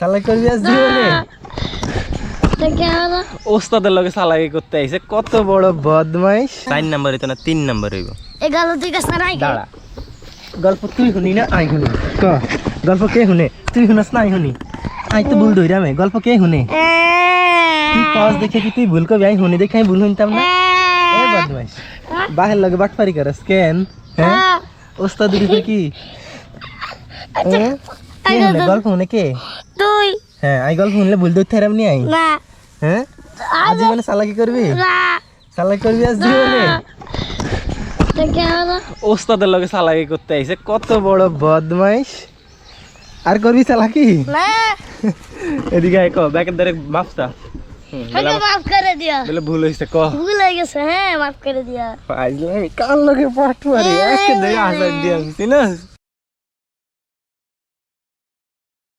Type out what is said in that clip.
চালাই করবি আজ জীবনে ওস্তাদের লগে চালাকি করতে আইছে কত বড় বদমাইশ। চার নাম্বার হইতো না তিন নাম্বার হইব। এগারো তুই কাছে নাই দাঁড়া। গল্প তুই শুনি না আই শুনি? ক? গল্প কে শুনে? তুই শুনাস না আই শুনি? আই তো ভুল ধইরামে গল্প কে শুনে? তুই কস দেখে কি তুই ভুল কবি? আই শুনি দেখে আমি ভুল শুনতাম না। এ। বদমাইশ। বাহের লগে বাটপারি করস কেন? হ্যাঁ? ওস্তাদ দিতে কি? হ্যাঁ? কে শুনে গল্প কে? তুই। হ্যাঁ আই গল্প শুনলে ভুল ধরতে হারাম নি আই? না। হ্যাঁ? আজ জীবনে চালাকি করবি? না। চালাকি করবি আজ জীবনে? ওস্তাদের লগে চালাকি করতে আইছে কত বড় বদমাইশ। আর করবি চালাকি? না। এদিকে আয় ক ব্যাকের দ্বারে মাপটা আমাকে মাফ করে দিও বলে ভুল হয়েছে ক। ভুল হয়ে গেছে হ্যাঁ মাফ করে দিও আইলে কার লগে পাঠ মারি? একে দেয় আসার দিয়ে চিনাস